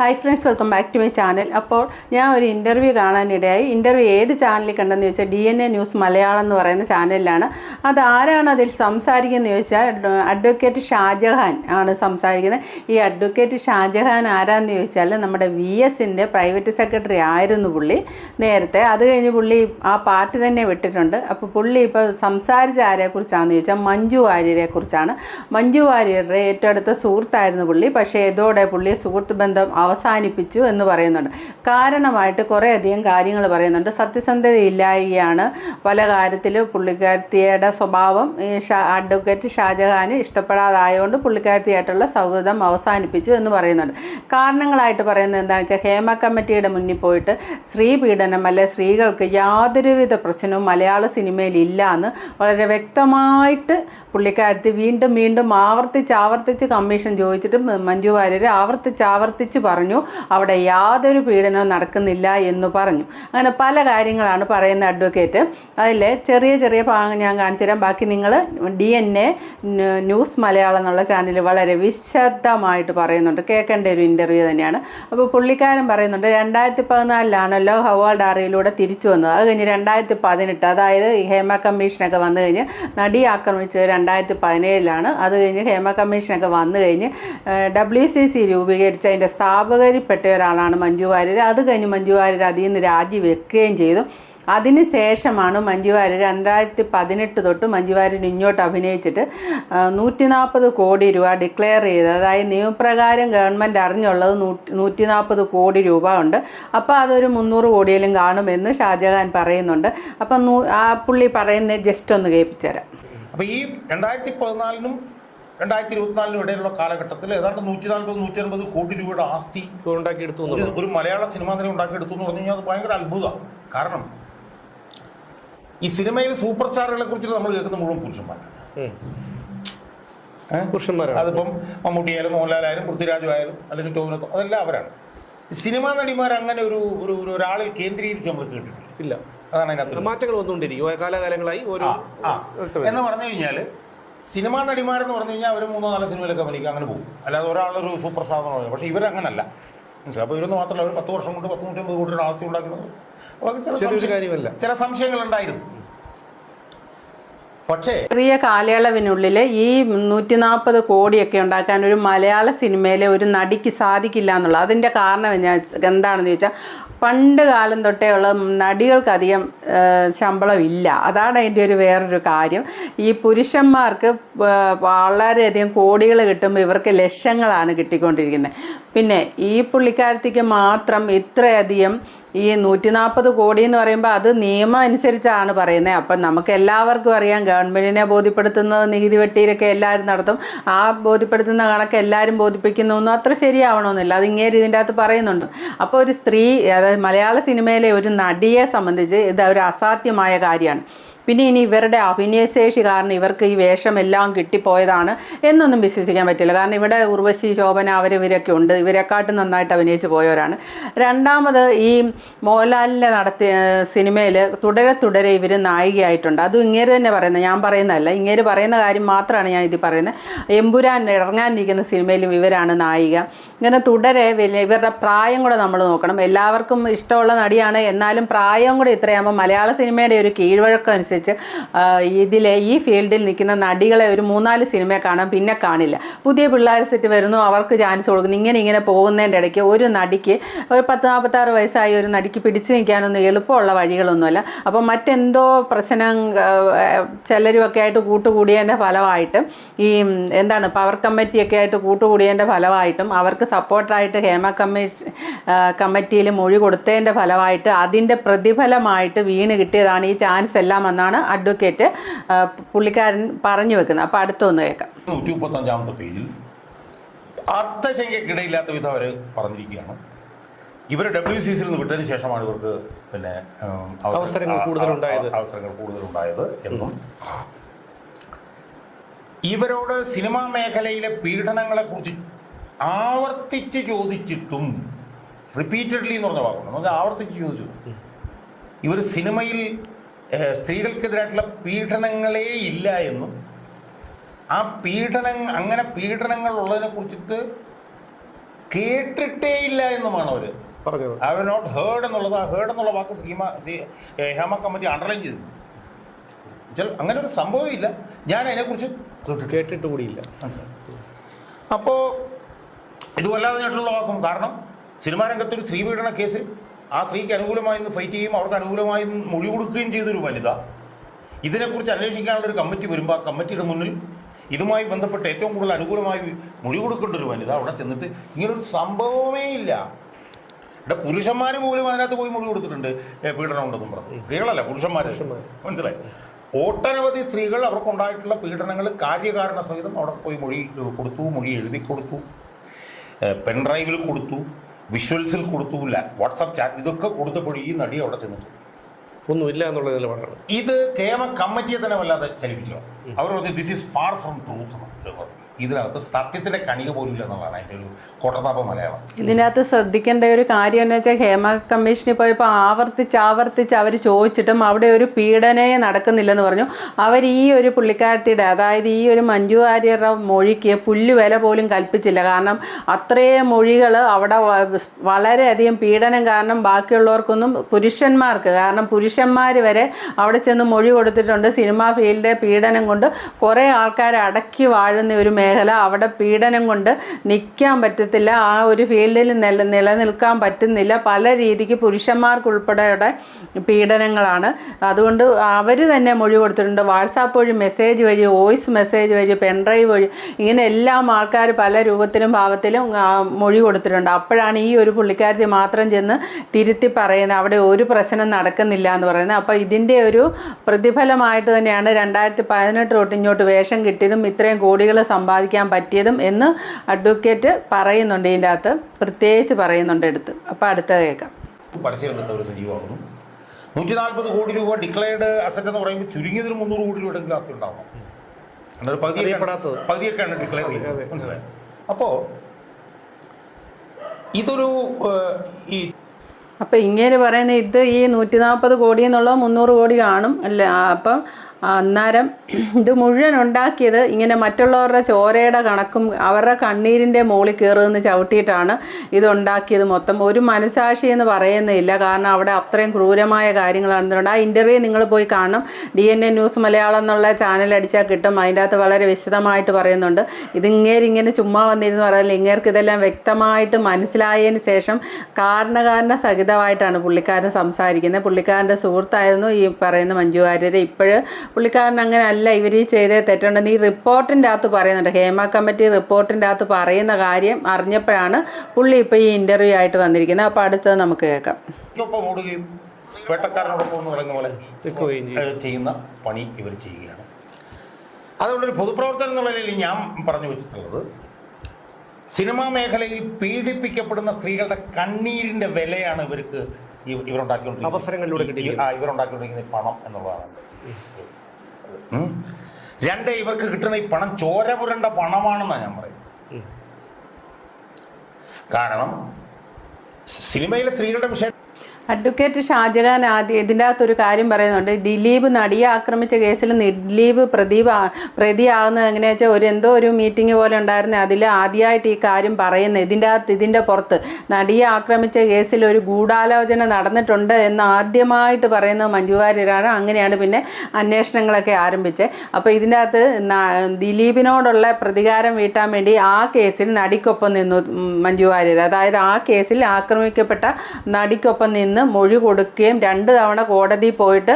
Hi friends welcome back to my channel അപ്പോൾ ഞാൻ ഒരു ഇന്റർവ്യൂ കാണാനിടയായി. ഇന്റർവ്യൂ ഏത് ചാനലിൽ കണ്ടെന്ന് ചോദിച്ചാൽ D N A news Malayalam എന്ന് പറയുന്ന ചാനലിലാണ് അത് ആരാണ് അതിൽ സംസാരിക്കുന്നത് ചോദിച്ചാൽ അഡ്വക്കേറ്റ് ഷാജഹാൻ ആണ് സംസാരിക്കുന്നത്. ഈ അഡ്വക്കേറ്റ് ഷാജഹാൻ ആരാന്ന് ചോദിച്ചാൽ നമ്മുടെ വി എസിന്റെ പ്രൈവറ്റ് സെക്രട്ടറി ആയിരുന്നു പുള്ളി നേരത്തെ. അത് കഴിഞ്ഞ് പുള്ളി ആ പാർട്ടി തന്നെ വിട്ടിട്ടുണ്ട്. അപ്പോൾ പുള്ളി ഇപ്പോൾ സംസാരിച്ച ആരെക്കുറിച്ചാണെന്ന് ചോദിച്ചാൽ മഞ്ജു വാര്യരെ കുറിച്ചാണ് മഞ്ജു വാര്യരുടെ ഏറ്റവും അടുത്ത സുഹൃത്തായിരുന്നു പുള്ളി. പക്ഷേ ഇതോടെ പുള്ളി സുഹൃത്ത് ബന്ധം അവസാനിപ്പിച്ചു എന്ന് പറയുന്നുണ്ട്. കാരണമായിട്ട് കുറേയധികം കാര്യങ്ങൾ പറയുന്നുണ്ട്. സത്യസന്ധതയില്ലായ്കയാണ് പല കാര്യത്തിലും പുള്ളിക്കാരത്തിയുടെ സ്വഭാവം. ഈ അഡ്വക്കേറ്റ് ഷാജഹാന് ഇഷ്ടപ്പെടാതായതുകൊണ്ട് പുള്ളിക്കാരത്തിയായിട്ടുള്ള സൗഹൃദം അവസാനിപ്പിച്ചു എന്ന് പറയുന്നുണ്ട്. കാരണങ്ങളായിട്ട് പറയുന്നത് എന്താണെന്ന് വെച്ചാൽ ഹേമ കമ്മിറ്റിയുടെ മുന്നിൽ പോയിട്ട് സ്ത്രീ പീഡനം അല്ലെ സ്ത്രീകൾക്ക് യാതൊരുവിധ പ്രശ്നവും മലയാള സിനിമയിൽ ഇല്ല എന്ന് വളരെ വ്യക്തമായിട്ട് പുള്ളിക്കാരത്തി വീണ്ടും വീണ്ടും ആവർത്തിച്ച് ആവർത്തിച്ച് കമ്മീഷൻ ചോദിച്ചിട്ട് മഞ്ജു വാര്യർ ആവർത്തിച്ച് ആവർത്തിച്ച് പറഞ്ഞു അവിടെ യാതൊരു പീഡനവും നടക്കുന്നില്ല എന്ന് പറഞ്ഞു. അങ്ങനെ പല കാര്യങ്ങളാണ് പറയുന്ന അഡ്വക്കേറ്റ്. അതിൽ ചെറിയ ചെറിയ ഭാഗം ഞാൻ കാണിച്ചു തരാം. ബാക്കി നിങ്ങൾ D N A news Malayalam എന്നുള്ള ചാനൽ വളരെ വിശദമായിട്ട് പറയുന്നുണ്ട്. കേൾക്കേണ്ട ഒരു ഇന്റർവ്യൂ തന്നെയാണ്. അപ്പോൾ പുള്ളിക്കാരൻ പറയുന്നുണ്ട് രണ്ടായിരത്തി പതിനാലിലാണല്ലോ ഹവാൾ ഡാറിയിലൂടെ തിരിച്ചു വന്നത്. അത് കഴിഞ്ഞ് രണ്ടായിരത്തി പതിനെട്ട് അതായത് ഹേമ കമ്മീഷനൊക്കെ വന്നു കഴിഞ്ഞ് നടി ആക്രമിച്ചത് രണ്ടായിരത്തി പതിനേഴിലാണ് അത് കഴിഞ്ഞ് ഹേമ കമ്മീഷനൊക്കെ വന്നു കഴിഞ്ഞ് ഡബ്ല്യു സി സി രൂപീകരിച്ച അതിന്റെ സ്ഥാപകരിൽപ്പെട്ട ഒരാളാണ് മഞ്ജു വാര്യർ അത് കഴിഞ്ഞ് മഞ്ജു വാര്യർ അതിൽ നിന്ന് രാജിവെക്കുകയും ചെയ്തു. അതിന് ശേഷമാണ് മഞ്ജു വാര്യർ രണ്ടായിരത്തി പതിനെട്ട് തൊട്ട് മഞ്ജു വാര്യർ ഇങ്ങോട്ട് അഭിനയിച്ചിട്ട് നൂറ്റി നാൽപ്പത് കോടി രൂപ ഡിക്ലെയർ ചെയ്ത് അതായത് നിയമപ്രകാരം ഗവൺമെന്റ് അറിഞ്ഞുള്ളത് നൂറ്റി നാൽപ്പത് കോടി രൂപ ഉണ്ട്. അപ്പോൾ അതൊരു മുന്നൂറ് കോടിയിലും കാണുമെന്ന് ഷാജഹാൻ പറയുന്നുണ്ട്. അപ്പം ആ പുള്ളി പറയുന്നത് ജസ്റ്റ് ഒന്ന് കേൾപ്പിച്ചുതരാം. അപ്പോൾ ഈ രണ്ടായിരത്തി പതിനാലിനും രണ്ടായിരത്തി ഇരുപത്തിനാലിനും ഇടയിലുള്ള കാലഘട്ടത്തിൽ ഏതാണ്ട് നൂറ്റി നാൽപ്പത് നൂറ്റി അൻപത് കോടി രൂപയുടെ ആസ്തി ഉണ്ടാക്കിയെടുത്തു ഒരു മലയാള സിനിമാ തന്നെ ഉണ്ടാക്കിയെടുത്തു എന്ന് പറഞ്ഞു കഴിഞ്ഞാൽ അത് ഭയങ്കര അത്ഭുതമാണ്. കാരണം ഈ സിനിമയിൽ സൂപ്പർ സ്റ്റാറുകളെ കുറിച്ച് നമ്മൾ കേൾക്കുന്ന മുഴുവൻ പുരുഷന്മാരാണ്? പുരുഷന്മാരാണ്. അതിപ്പം മമ്മൂട്ടിയായാലും മോഹൻലാലായാലും പൃഥ്വിരാജു ആയാലും അല്ലെങ്കിൽ ടോവിനോ അതെല്ലാം അവരാണ്. സിനിമാ നടിമാർ അങ്ങനെ ഒരു ഒരു ഒരാളെ ഒരാളിൽ കേന്ദ്രീകരിച്ച് നമ്മൾ കേട്ടിട്ടില്ല. ഇല്ല. അതാണ് അതിനകത്ത് മാറ്റങ്ങൾ വന്നുകൊണ്ടിരിക്കും. കാലാകാലങ്ങളായി ഓരോ. എന്ന് പറഞ്ഞു കഴിഞ്ഞാൽ സിനിമാ നടിമാരെന്ന് പറഞ്ഞു കഴിഞ്ഞാൽ അവർ മൂന്നോ നാലോ സിനിമയിലൊക്കെ അഭിനയിക്കുക അങ്ങനെ പോകും. അല്ലാതെ ഒരാളൊരു സൂപ്പർ സ്റ്റാർ എന്ന് പറയുന്നത് പക്ഷേ ഇവരങ്ങനല്ല. മനസ്സിലായി? അപ്പോൾ ഇവരൊന്നും മാത്രമല്ല അവർ പത്ത് വർഷം കൊണ്ട് പത്ത് നൂറ്റമ്പത് കോടിയുടെ ആസ്തി ഉണ്ടാക്കുന്നത്. അപ്പോൾ ചില കാര്യമല്ല. ചില സംശയങ്ങൾ ഉണ്ടായിരുന്നു പക്ഷേ ചെറിയ കാലയളവിനുള്ളിൽ ഈ നൂറ്റി നാൽപ്പത് കോടിയൊക്കെ ഉണ്ടാക്കാൻ ഒരു മലയാള സിനിമയിലെ ഒരു നടിക്ക് സാധിക്കില്ല എന്നുള്ളത്. അതിന്റെ കാരണം എന്താണെന്ന് ചോദിച്ചാൽ പണ്ട് കാലം തൊട്ടേ ഉള്ള നടികൾക്കധികം ശമ്പളം ഇല്ല. അതാണ് അതിന്റെ ഒരു വേറൊരു കാര്യം. ഈ പുരുഷന്മാർക്ക് വളരെയധികം കോടികൾ കിട്ടുമ്പോൾ ഇവർക്ക് ലക്ഷങ്ങളാണ് കിട്ടിക്കൊണ്ടിരിക്കുന്നത് പിന്നെ ഈ പുള്ളിക്കാരത്തിക്ക് മാത്രം ഇത്രയധികം ഈ നൂറ്റി നാൽപ്പത് കോടി എന്ന് പറയുമ്പോൾ അത് നിയമം അനുസരിച്ചാണ് പറയുന്നത് അപ്പം നമുക്ക് എല്ലാവർക്കും അറിയാം ഗവൺമെന്റിനെ ബോധ്യപ്പെടുത്തുന്നത് നികുതി വെട്ടിയിലൊക്കെ എല്ലാവരും നടത്തും. ആ ബോധ്യപ്പെടുത്തുന്ന കണക്ക് എല്ലാവരും ബോധിപ്പിക്കുന്നൊന്നും അത്ര ശരിയാവണമെന്നില്ല അത് ഇങ്ങനെ ഇതിന്റെ അകത്ത് പറയുന്നുണ്ട്. അപ്പോൾ ഒരു സ്ത്രീ അതായത് മലയാള സിനിമയിലെ ഒരു നടിയെ സംബന്ധിച്ച് ഇത് ഒരു അസാധ്യമായ കാര്യമാണ്. പിന്നെ ഇനി ഇവരുടെ അഭിനയശേഷി കാരണം ഇവർക്ക് ഈ വേഷമെല്ലാം കിട്ടിപ്പോയതാണ് എന്നൊന്നും വിശ്വസിക്കാൻ പറ്റില്ല. കാരണം ഇവിടെ ഉർവശി ശോഭന അവർ ഇവരൊക്കെ ഉണ്ട്. ഇവരെക്കാട്ടും നന്നായിട്ട് അഭിനയിച്ച് പോയവരാണ്. രണ്ടാമത് ഈ മോഹൻലാലിന്റെ നടത്തിയ സിനിമയിൽ തുടരെ തുടരെ ഇവർ നായികയായിട്ടുണ്ട്. അതും ഇങ്ങേര് തന്നെ പറയുന്നത്. ഞാൻ പറയുന്നതല്ല. ഇങ്ങേര് പറയുന്ന കാര്യം മാത്രമാണ് ഞാൻ ഇത് പറയുന്നത്. എമ്പുരാൻ ഇറങ്ങാനിരിക്കുന്ന സിനിമയിലും ഇവരാണ് നായിക. ഇങ്ങനെ തുടരെ ഇവരുടെ പ്രായം കൂടെ നമ്മൾ നോക്കണം. എല്ലാവർക്കും ഇഷ്ടമുള്ള നടിയാണ്. എന്നാലും പ്രായം കൂടെ ഇത്രയാകുമ്പോൾ മലയാള സിനിമയുടെ ഒരു കീഴ്വഴക്കം അനുസരിച്ച് ഇതിലെ ഈ ഫീൽഡിൽ നിൽക്കുന്ന നടികളെ ഒരു മൂന്നാൽ സിനിമ കാണാം പിന്നെ കാണില്ല. പുതിയ പിള്ളേർ സെറ്റ് വരുന്നു അവർക്ക് ചാൻസ് കൊടുക്കുന്നു. ഇങ്ങനെ ഇങ്ങനെ പോകുന്നതിന്റെ ഇടയ്ക്ക് ഒരു നടിക്ക് ഒരു പത്ത് നാൽപ്പത്താറ് വയസ്സായ ഒരു നടിക്ക് പിടിച്ചു നിൽക്കാനൊന്നും എളുപ്പമുള്ള വഴികളൊന്നുമല്ല. അപ്പോൾ മറ്റെന്തോ പ്രശ്നം ചിലരുമൊക്കെ ആയിട്ട് കൂട്ടുകൂടിയതിന്റെ ഫലമായിട്ട് ഈ എന്താണ് പവർ കമ്മിറ്റിയൊക്കെ ആയിട്ട് കൂട്ടുകൂടിയതിന്റെ ഫലമായിട്ടും അവർക്ക് സപ്പോർട്ടായിട്ട് ഹേമ കമ്മീഷൻ കമ്മിറ്റിയിൽ മൊഴി കൊടുത്തതിന്റെ ഫലമായിട്ട് അതിന്റെ പ്രതിഫലമായിട്ട് വീണ് കിട്ടിയതാണ് ഈ ചാൻസ് എല്ലാം എന്നാണ് അഡ്വക്കേറ്റ് ആ, പുള്ളിക്കാരൻ പറഞ്ഞു വെക്കുന്നത്. അപ്പോൾ അടുത്തൊന്ന് കേൾക്കാം. നൂറ്റി മുപ്പത്തഞ്ചാമത്തെ പേജിൽ അർത്ഥശങ്കയ്ക്കിടയില്ലാത്ത വിധം അവർ പറഞ്ഞിരിക്കുകയാണ്. ഇവർ ഡബ്ല്യു സി സിയിൽ നിന്ന് വിട്ടതിന് ശേഷമാണ് ഇവർക്ക് പിന്നെ അവസരങ്ങൾ കൂടുതലുണ്ടായത്. അവസരങ്ങൾ കൂടുതലുണ്ടായത് എന്നും. ഇവരോട് സിനിമാ മേഖലയിലെ പീഡനങ്ങളെ കുറിച്ച് ആവർത്തിച്ച് ചോദിച്ചിട്ടും റിപ്പീറ്റഡ്ലി എന്ന് പറഞ്ഞ വാക്കുണ്ട്. നമുക്ക് ആവർത്തിച്ച് ചോദിച്ചു. ഇവർ സിനിമയിൽ സ്ത്രീകൾക്കെതിരായിട്ടുള്ള പീഡനങ്ങളേ ഇല്ല എന്നും ആ പീഡന അങ്ങനെ പീഡനങ്ങൾ ഉള്ളതിനെ കുറിച്ചിട്ട് കേട്ടിട്ടേ ഇല്ല എന്നുമാണ് അവർ ഐ ഹവ് നോട്ട് ഹേർഡ് എന്നുള്ളത് ആ ഹേർഡ് എന്നുള്ള വാക്ക് സീമ ഹേമ കമ്മിറ്റി അണ്ടർലൈൻ ചെയ്തു. അങ്ങനെ ഒരു സംഭവമില്ല ഞാൻ അതിനെക്കുറിച്ച് കേട്ടിട്ട് കൂടിയില്ല അപ്പോ അപ്പോൾ വാക്കും. കാരണം സിനിമാ രംഗത്ത് ഒരു സ്ത്രീ പീഡന കേസിൽ ആ സ്ത്രീക്ക് അനുകൂലമായി നിന്ന് ഫൈറ്റ് ചെയ്യുകയും അവർക്ക് അനുകൂലമായി നിന്ന് മൊഴി കൊടുക്കുകയും ചെയ്തൊരു വനിത. ഇതിനെക്കുറിച്ച് അന്വേഷിക്കാനുള്ള ഒരു കമ്മിറ്റി വരുമ്പോൾ ആ കമ്മിറ്റിയുടെ മുന്നിൽ ഇതുമായി ബന്ധപ്പെട്ട് ഏറ്റവും കൂടുതൽ അനുകൂലമായി മൊഴി കൊടുക്കേണ്ട ഒരു വനിത അവിടെ ചെന്നിട്ട് ഇങ്ങനൊരു സംഭവമേ ഇല്ല. ഇവിടെ പുരുഷന്മാർ പോലും അതിനകത്ത് പോയി മൊഴി കൊടുത്തിട്ടുണ്ട്. പീഡനം ഉണ്ടെന്നും പറഞ്ഞു. സ്ത്രീകളല്ല പുരുഷന്മാർ മനസ്സിലായി? ഒട്ടനവധി സ്ത്രീകൾ അവർക്കുണ്ടായിട്ടുള്ള പീഡനങ്ങൾ കാര്യകാരണ സഹിതം അവിടെ പോയി മൊഴി കൊടുത്തു മൊഴി എഴുതി കൊടുത്തു. പെൻഡ്രൈവിൽ കൊടുത്തു. വിഷ്വൽസിൽ കൊടുത്തൂല വാട്സപ്പ് ചാറ്റ് ഇതൊക്കെ കൊടുത്തപ്പോൾ ഈ നടി അവിടെ ചെന്നിട്ടു ഒന്നുമില്ല എന്നുള്ള നിലപാടാണ്. ഇത് കേമ കമ്മിറ്റിയെ തന്നെ വല്ലാതെ ചലിപ്പിച്ചോ അവർ പറഞ്ഞു this is far from truth ഇതിനകത്ത് സത്യത്തിന്റെ കണിക പോലും ഇല്ല എന്നുള്ളതാണ് അതിന്റെ ഒരു കൊടതാപ മലയാളം. ഇതിനകത്ത് ശ്രദ്ധിക്കേണ്ട ഒരു കാര്യം എന്ന് വെച്ചാൽ ഹേമ കമ്മീഷനിൽ പോയപ്പോൾ ആവർത്തിച്ച് ആവർത്തിച്ച് അവർ ചോദിച്ചിട്ടും അവിടെ ഒരു പീഡനയെ നടക്കുന്നില്ലെന്ന് പറഞ്ഞു. അവർ ഈ ഒരു പുള്ളിക്കാരത്തിയുടെ അതായത് ഈ ഒരു മഞ്ജു വാര്യരുടെ മൊഴിക്ക് പുല്ല് വില പോലും കൽപ്പിച്ചില്ല. കാരണം അത്രയും മൊഴികൾ അവിടെ വളരെയധികം പീഡനം കാരണം ബാക്കിയുള്ളവർക്കൊന്നും പുരുഷന്മാർക്ക് കാരണം പുരുഷന്മാർ വരെ അവിടെ ചെന്ന് മൊഴി കൊടുത്തിട്ടുണ്ട്. സിനിമാ ഫീൽഡിലെ പീഡനം കൊണ്ട് കുറേ ആൾക്കാരെ അടക്കി വാഴുന്ന ഒരു മേഖല അവിടെ പീഡനം കൊണ്ട് നിൽക്കാൻ പറ്റത്തില്ല. ആ ഒരു ഫീൽഡിൽ നില നിലനിൽക്കാൻ പറ്റുന്നില്ല. പല രീതിക്ക് പുരുഷന്മാർക്കുൾപ്പെടെയുടെ പീഡനങ്ങളാണ്. അതുകൊണ്ട് അവർ തന്നെ മൊഴി കൊടുത്തിട്ടുണ്ട്. വാട്സാപ്പ് വഴി മെസ്സേജ് വഴി വോയിസ് മെസ്സേജ് വഴി പെൻഡ്രൈവ് വഴി ഇങ്ങനെ എല്ലാം ആൾക്കാർ പല രൂപത്തിലും ഭാവത്തിലും മൊഴി കൊടുത്തിട്ടുണ്ട്. അപ്പോഴാണ് ഈ ഒരു പുള്ളിക്കാരത്തി മാത്രം ചെന്ന് തിരുത്തി പറയുന്നത്. അവിടെ ഒരു പ്രശ്നം നടക്കുന്നില്ല എന്ന് പറയുന്നത്. അപ്പോൾ ഇതിന്റെ ഒരു പ്രതിഫലമായിട്ട് തന്നെയാണ് രണ്ടായിരത്തി പതിനെട്ട് തൊട്ട് ഇങ്ങോട്ട് വേഷം കിട്ടിയതും ഇത്രയും കോടികൾ സമ്പാദിക്കാൻ പറ്റിയതും എന്ന് അഡ്വക്കേറ്റ് പറയുന്നുണ്ട് ഇതിന്റെ അകത്ത്. പ്രത്യേകിച്ച് പറയുന്നുണ്ട് എടുത്ത്. അപ്പോൾ അടുത്ത കേൾക്കാം. പരസ്യരംഗത്ത് ഒരു സജീവമാകുന്നു നൂറ്റി നാൽപ്പത് കോടി രൂപ ഡിക്ലയർഡ് അസറ്റ് എന്ന് പറയുമ്പോൾ ചുരുങ്ങിയതിന് മുന്നൂറ് കോടി രൂപയുടെ ആസ്തി ഉണ്ടാവണം. എന്നൊരു പകുതി. പകുതിയൊക്കെയാണ് ഡിക്ലെയർ ചെയ്യുന്നത്. മനസ്സിലായി? അപ്പോൾ ഇതൊരു ഈ അപ്പോൾ ഇങ്ങനെ പറയുന്ന ഇത് ഈ നൂറ്റി നാൽപ്പത് കോടി എന്നുള്ളത് മുന്നൂറ് കോടി കാണും. അല്ലേ? അപ്പം അന്നേരം ഇത് മുഴുവൻ ഉണ്ടാക്കിയത് ഇങ്ങനെ മറ്റുള്ളവരുടെ ചോരയുടെ കണക്കും അവരുടെ കണ്ണീരിന്റെ മുകളിൽ കയറുമെന്ന് ചവിട്ടിയിട്ടാണ് ഇതുണ്ടാക്കിയത് മൊത്തം. ഒരു മനസാക്ഷി എന്ന് പറയുന്നില്ല. കാരണം അവിടെ അത്രയും ക്രൂരമായ കാര്യങ്ങളാണ്. ആ ഇന്റർവ്യൂ നിങ്ങൾ പോയി കാണണം. D N A news Malayalam എന്നുള്ള ചാനൽ അടിച്ചാൽ കിട്ടും. അതിന്റെ അകത്ത് വളരെ വിശദമായിട്ട് പറയുന്നുണ്ട്. ഇതിങ്ങേര് ഇങ്ങനെ ചുമ്മാ വന്നിരുന്നു പറയില്ല ഇങ്ങേർക്ക് ഇതെല്ലാം വ്യക്തമായിട്ട് മനസ്സിലായതിന് ശേഷം കാരണകാരണ സഹിതമായിട്ടാണ് പുള്ളിക്കാരൻ സംസാരിക്കുന്നത്. പുള്ളിക്കാരന്റെ സുഹൃത്തായിരുന്നു ഈ പറയുന്ന മഞ്ജു വാര്യർ ഇപ്പോഴ് പുള്ളിക്കാരൻ അങ്ങനെ അല്ല ഇവർ ഈ ചെയ്തേ തെറ്റുണ്ടെന്ന് ഈ റിപ്പോർട്ടിന്റെ അകത്ത് പറയുന്നുണ്ട്. ഹേമ കമ്മിറ്റി റിപ്പോർട്ടിന്റെ അകത്ത് പറയുന്ന കാര്യം അറിഞ്ഞപ്പോഴാണ് പുള്ളി ഇപ്പോൾ ഈ ഇന്റർവ്യൂ ആയിട്ട് വന്നിരിക്കുന്നത്. അപ്പോൾ അടുത്തത് നമുക്ക് കേൾക്കാം. ഒപ്പം ഓടുകയും വേട്ടക്കാരനോടൊപ്പം എന്ന് പറയുന്ന പോലെ ചെയ്യുന്ന പണി ഇവർ ചെയ്യുകയാണ്. അതുകൊണ്ടൊരു പൊതുപ്രവർത്തനം എന്നുള്ള നിലയിൽ ഞാൻ പറഞ്ഞു വെച്ചിട്ടുള്ളത് സിനിമാ മേഖലയിൽ പീഡിപ്പിക്കപ്പെടുന്ന സ്ത്രീകളുടെ കണ്ണീരിന്റെ വിലയാണ് ഇവർക്ക് ഇവ- ഇവരുണ്ടാക്കിക്കൊണ്ടിരിക്കുന്നത് അവസരങ്ങളിലൂടെ ഈ- ഇവരുണ്ടാക്കിക്കൊണ്ടിരിക്കുന്ന പണം എന്നുള്ളതാണ്. രണ്ട് ഇവർക്ക് കിട്ടുന്ന ഈ പണം ചോര പുരണ്ട പണമാണെന്നാണ് ഞാൻ പറയുന്നത്. കാരണം സിനിമയിലെ സ്ത്രീകളുടെ വിഷയം അഡ്വക്കേറ്റ് ഷാജഹാൻ ആദ്യം ഇതിന്റെ അകത്തൊരു കാര്യം പറയുന്നുണ്ട്. ദിലീപ് നടിയെ ആക്രമിച്ച കേസിൽ ദിലീപ് ആ- പ്രതിയാകുന്നത് എങ്ങനെയാ വെച്ചാൽ ഒരു എന്തോ ഒരു മീറ്റിംഗ് പോലെ ഉണ്ടായിരുന്നു. അതിൽ ആദ്യമായിട്ട് ഈ കാര്യം പറയുന്നത് ഇതിന്റെ അകത്ത് ഇതിന്റെ പുറത്ത് നടിയെ ആക്രമിച്ച കേസിൽ ഒരു ഗൂഢാലോചന നടന്നിട്ടുണ്ട് എന്ന് ആദ്യമായിട്ട് പറയുന്നത് മഞ്ജു വാര്യരാണ്. അങ്ങനെയാണ് പിന്നെ അന്വേഷണങ്ങളൊക്കെ ആരംഭിച്ചത് അപ്പോൾ ഇതിന്റെ അകത്ത് ദിലീപിനോടുള്ള പ്രതികാരം വീട്ടാൻ വേണ്ടി ആ കേസിൽ നടിക്കൊപ്പം നിന്നു മഞ്ജു വാര്യർ അതായത് ആ കേസിൽ ആക്രമിക്കപ്പെട്ട നടിക്കൊപ്പം നിന്ന് മൊഴി കൊടുക്കുകയും രണ്ട് തവണ കോടതി പോയിട്ട്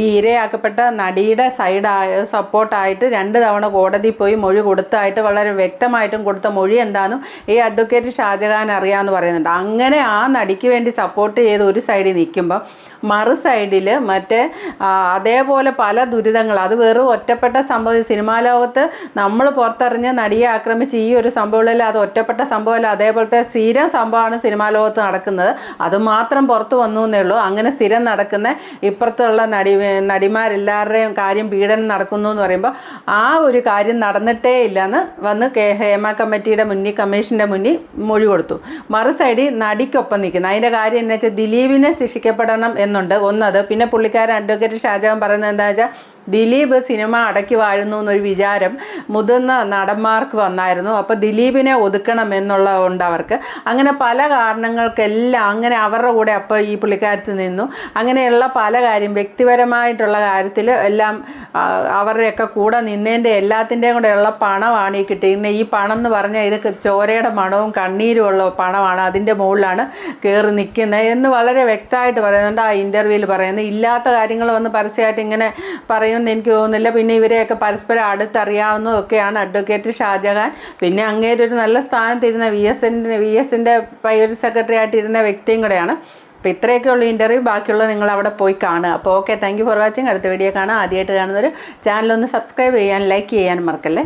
ഈ ഇരയാക്കപ്പെട്ട നടിയുടെ സൈഡായ സപ്പോർട്ടായിട്ട് രണ്ട് തവണ കോടതി പോയി മൊഴി കൊടുത്തായിട്ട് വളരെ വ്യക്തമായിട്ടും കൊടുത്ത മൊഴി എന്താണെന്നും ഈ അഡ്വക്കേറ്റ് ഷാജഹാൻ അറിയാമെന്ന് പറയുന്നുണ്ട്. അങ്ങനെ ആ നടിക്ക് വേണ്ടി സപ്പോർട്ട് ചെയ്ത് ഒരു സൈഡിൽ നിൽക്കുമ്പോൾ മറു സൈഡിൽ മറ്റേ അതേപോലെ പല ദുരിതങ്ങൾ അത് വെറും ഒറ്റപ്പെട്ട സംഭവം സിനിമാ ലോകത്ത് നമ്മൾ പുറത്തറിഞ്ഞ് നടിയെ ആക്രമിച്ച് ഈ ഒരു സംഭവമല്ല അത് ഒറ്റപ്പെട്ട സംഭവമല്ല അതേപോലത്തെ സ്ഥിരം സംഭവമാണ് സിനിമാ ലോകത്ത് നടക്കുന്നത്. അത് മാത്രം പുറത്തു വന്നു എന്നേ ഉള്ളൂ അങ്ങനെ സ്ഥിരം നടക്കുന്ന ഇപ്പുറത്തുള്ള നടി നടിമാരെല്ലാവരുടെയും കാര്യം പീഡനം നടക്കുന്നു എന്ന് പറയുമ്പോൾ ആ ഒരു കാര്യം നടന്നിട്ടേ ഇല്ലെന്ന് വന്ന് കെ ഹേമ കമ്മിറ്റിയുടെ മുന്നിൽ കമ്മീഷന്റെ മുന്നിൽ മൊഴി കൊടുത്തു. മറു സൈഡിൽ നടിക്കൊപ്പം നിൽക്കുന്നു. അതിന്റെ കാര്യം എന്നു വെച്ചാൽ ദിലീപിനെ ശിക്ഷിക്കപ്പെടണം എന്നുണ്ട്. ഒന്നത് പിന്നെ പുള്ളിക്കാരൻ അഡ്വക്കേറ്റ് ഷാജഹാൻ പറയുന്നത് എന്താ വെച്ചാൽ ദിലീപ് സിനിമ അടക്കി വാഴുന്നു എന്നൊരു വിചാരം മുതിർന്ന നടന്മാർക്ക് വന്നായിരുന്നു. അപ്പോൾ ദിലീപിനെ ഒതുക്കണം എന്നുള്ള ഉണ്ട് അവർക്ക് അങ്ങനെ പല കാരണങ്ങൾക്കെല്ലാം അങ്ങനെ അവരുടെ കൂടെ അപ്പോൾ ഈ പുള്ളിക്കാരത്ത് നിന്നു. അങ്ങനെയുള്ള പല കാര്യം വ്യക്തിപരമായിട്ടുള്ള കാര്യത്തിൽ എല്ലാം അവരുടെയൊക്കെ കൂടെ നിന്നതിന്റെ എല്ലാത്തിന്റെയും കൂടെയുള്ള പണമാണ് ഈ കിട്ടിയിരുന്നത് ഈ പണം എന്ന് പറഞ്ഞാൽ ഇത് ചോരയുടെ മണവും കണ്ണീരുമുള്ള പണമാണ്. അതിന്റെ മുകളിലാണ് കയറി നിൽക്കുന്നത് എന്ന് വളരെ വ്യക്തമായിട്ട് പറയുന്നുണ്ട് ആ ഇന്റർവ്യൂവിൽ പറയുന്നത്. ഇല്ലാത്ത കാര്യങ്ങൾ വന്ന് പരസ്യമായിട്ട് ഇങ്ങനെ പറയുമെന്ന് എനിക്ക് തോന്നുന്നില്ല. പിന്നെ ഇവരെയൊക്കെ പരസ്പരം അടുത്തറിയാവുന്നതൊക്കെയാണ് അഡ്വക്കേറ്റ് ഷാജഹാൻ. പിന്നെ അങ്ങേര് ഒരു നല്ല സ്ഥാനത്തിരുന്ന വി എസ് എന്റെ വി എസിന്റെ പ്രൈവറ്റ് സെക്രട്ടറി ആയിട്ടിരുന്ന വ്യക്തിയും കൂടെയാണ്. അപ്പോൾ ഇത്രയൊക്കെ ഉള്ള ഇന്റർവ്യൂ ബാക്കിയുള്ളത് നിങ്ങൾ അവിടെ പോയി കാണുക. അപ്പോൾ okay thank you for watching അടുത്ത വീഡിയോ കാണാം. ആദ്യമായിട്ട് കാണുന്നവർ ചാനലൊന്ന് സബ്സ്ക്രൈബ് ചെയ്യാൻ ലൈക്ക് ചെയ്യാനും മറക്കല്ലേ?